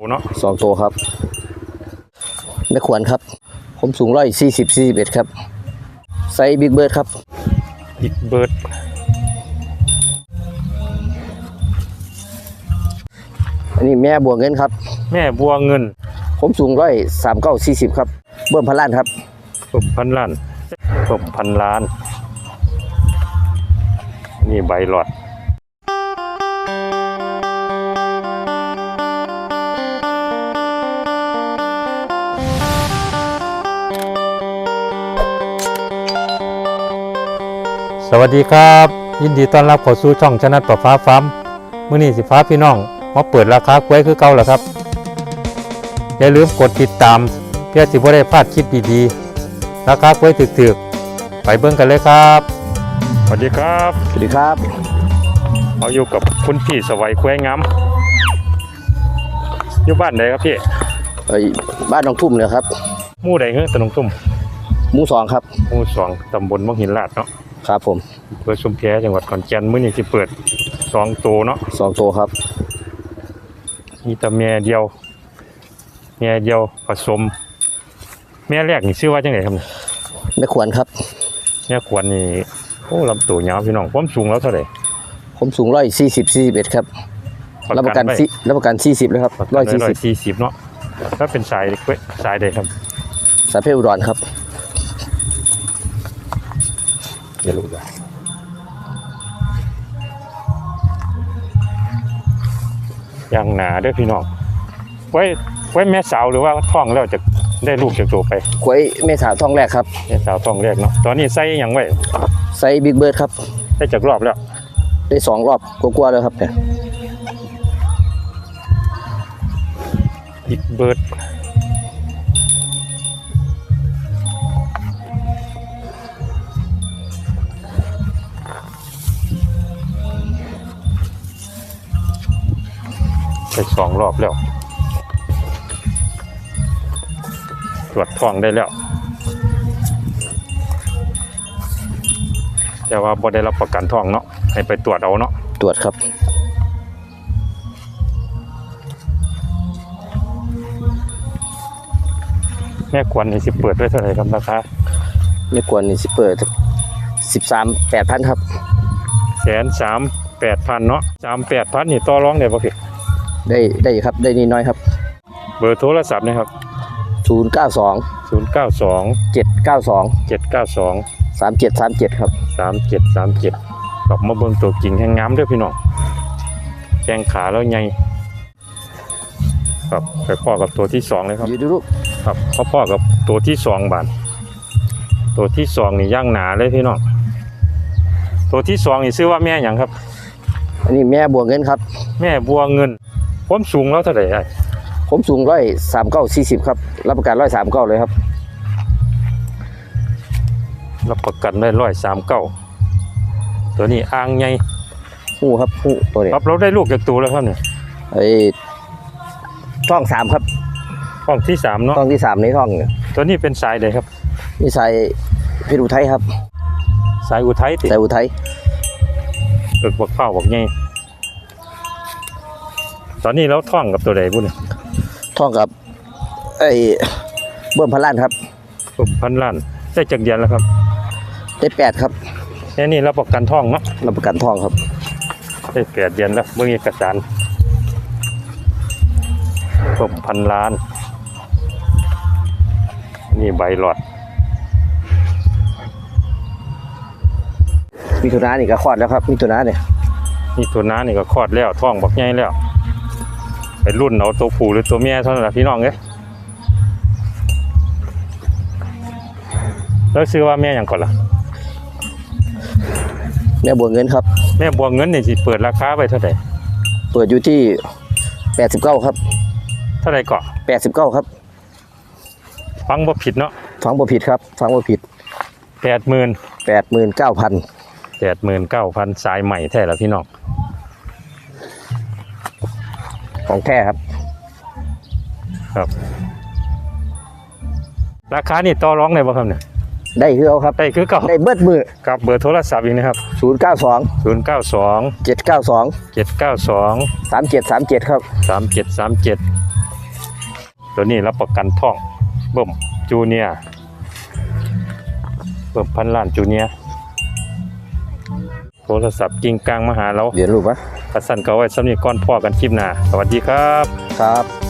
โอ้เนาะสองตัวครับแม่ขวัญครับ ผมสูงร้อยสี่สิบสี่สิบเอ็ดครับไซส์บิ๊กเบิร์ดครับบิ๊กเบิร์ดอันนี้แม่บัวเงินครับ แม่บัวเงิน ผมสูงร้อยสามเก้าสี่สิบครับเบิ่มพันล้านครับสมพันล้านสมพันล้าน นี่ใบหลอด สวัสดีครับ ยินดีต้อนรับเข้าสู่ช่องชนะต่อฟ้าฟ้าร์มมื้อนี้สิฟ้าพี่น้องมาเปิดราคากล้วยคือเก่าแล้วครับ อย่าลืมกดติดตาม เพื่อสิบ่ได้พลาดคลิปดีๆราคากล้วยถึกๆ ไปเบิ่งกันเลยครับ สวัสดีครับสวัสดีครับเอาอยู่กับคุณพี่สวัยควายงามอยู่บ้านไหนครับพี่เอ้ยบ้านน้องทุ่มเนี่ยครับหมู่ใดเฮ้ตะนงตุ้มหมู่สองครับหมู่สองตำบลมังหินลาดเนาะ ครับผมอำเภอชุมแพจังหวัดขอนแก่นมื้อนี้สิเปิดสองตัวเนาะสองตัวครับ มีแต่แม่เดียว แม่เดียวผสม แม่แรกนี่ชื่อว่าจังไดครับเนี่ยแม่ขวัญครับแม่ขวัญนี่โอ้ลำตัวยาวพี่น้องความสูงแล้วเท่าไหร่ผมสูงร้อยสี่สิบสี่สิบเอ็ดครับรับประกันไว้สิรับประกันสี่สิบเลยครับประกันร้อยไว้สี่ร้อสิยบสี่สิบเนาะถ้าเป็นสายเว้ยสายใดครับ สายเพชรอุดรครับ อย่ารู้เลยยังหนาเด้อพี่น้อง ไว้ไว้แม่สาวหรือว่าท้องแล้วจะได้ลูกจากตัวไปควยแม่สาวท้องแรกครับแม่สาวท้องแรกเนาะ ตอนนี้ใส่หยังไว้ไซส์บิ๊กเบิร์ดครับ ได้จากรอบแล้ว ได้สองรอบกลัวาๆแล้วครับเนี่ย อีกเบิร์ด สองรอบแล้ว ตรวจท้องได้แล้ว แต่ว่าบ่ได้รับประกันท้องเนาะให้ไปตรวจเอาเนาะตรวจครับ แม่ควรนี่สิเปิดไว้เท่าไหร่ครับราคาไม่ควรนี่สิเปิดสิบสามแปดพันครับ แสนสามแปดพันเนาะสามแปดพันนี่ต่อรองได้ป่ะพี่ ได้ได้ครับได้นิดน้อยครับ เบอร์โทรศัพท์นะครับศูนย์เก้าสองศูนย์เก้าสองเจ็ดเก้าสองเจ็ดเก้าสองสามเจ็ดสามเจ็ดครับสามเจ็ดสามเจ็ดกลับมาเบิ่งตัวจริงแห้งงามเด้วยพี่น้องแข้งขาแล้วใหญ่ครับไปพ่อกับตัวที่สองเลยครับอยู่ดูลูกครับพ่อพ่อกับตัวที่สองบาทตัวที่สองนี่ย่างหนาเลยพี่น้องตัวที่สองนี่ชื่อว่าแม่อย่างครับ อันนี้แม่บัวเงินครับ แม่บัวเงิน ความสูงแล้วเท่าไหร่ไอ้ผมสูงร้อยสามเก้าสี่สิบครับรับประกันร้อยสามเก้าเลยครับ รับประกันได้ร้อยสามเก้าตัวนี้อ่างใหญ่หูครับหูตัวนี้ครับเราได้ลูกจากตัวแล้วครับเนี่ยไอ้ท่องสามครับห้องที่สามเนาะท่องที่สามในท่องเนี่ยตัวนี้เป็นสายใดครับนี่สายเพชรอุทัยครับ สายอุทัยติสายอุทัยเกิดบกเป้าบกใหญ่ ตอนนี้เราท่องกับตัวใดบุ่นยท่องกับไอ้เบิ่มพันล้านครับผมพันล้านได้จากเดือนแล้วครับ ได้แปดครับแค่นี้รับประกันท่องเนาะรับประกันท่องครับ ได้แปดเดือนแล้วเมื่อเอกสารผมพันล้าน นี่ใบหลอดมีตุนานี่ก็คลอดแล้วครับมีตุนาเนี่ยนี่ตัวน้านี่ก็คลอดแล้วท้องบักใหญ่แล้วไป รุ่นเอาตัวผู้หรือตัวเมียเท่านั้นล่ะพี่น้องเอ้ยแล้วซื้อว่าแม่หยังก่อนล่ะ แม่บัวเงินครับ แม่บัวเงินนี่สิเปิดราคาไปเท่าไหร่เปิดอยู่ที่แปดสิบเก้าครับ เท่าไหร่เกาะแปดสิบเก้าครับ ฟังบ่ผิดเนาะ ฟังบ่ผิดครับ ฟังบ่ผิดแปดหมื่นแปดหมื่นเก้าพันแปดหมื่นเก้าพันสายใหม่แท้แล้วพี่น้อง ของแท้ครับ ครับ ราคานี่ต่อร้องได้บ่ครับเนี่ยได้คือเอาครับ ได้คือเก่าได้เบิดมือกับเบอร์โทรศัพท์อีกนะครับศูนย์เก้าสองศูนย์เก้าสองเจ็ดเก้าสองเจ็ดเก้าสองสามเจ็ดสามเจ็ดครับสามเจ็ดสามเจ็ดตัวนี้รับประกันท่องเบิ่มจูเนียร์เบิ่มพันล้านจูเนียร์โทรศัพท์กิ่งกลางมาหาเราเดี๋ยวรูปวะ กระสันก็ไว้สำนีก่อนพ่อกันคลิปหน้าสวัสดีครับครับ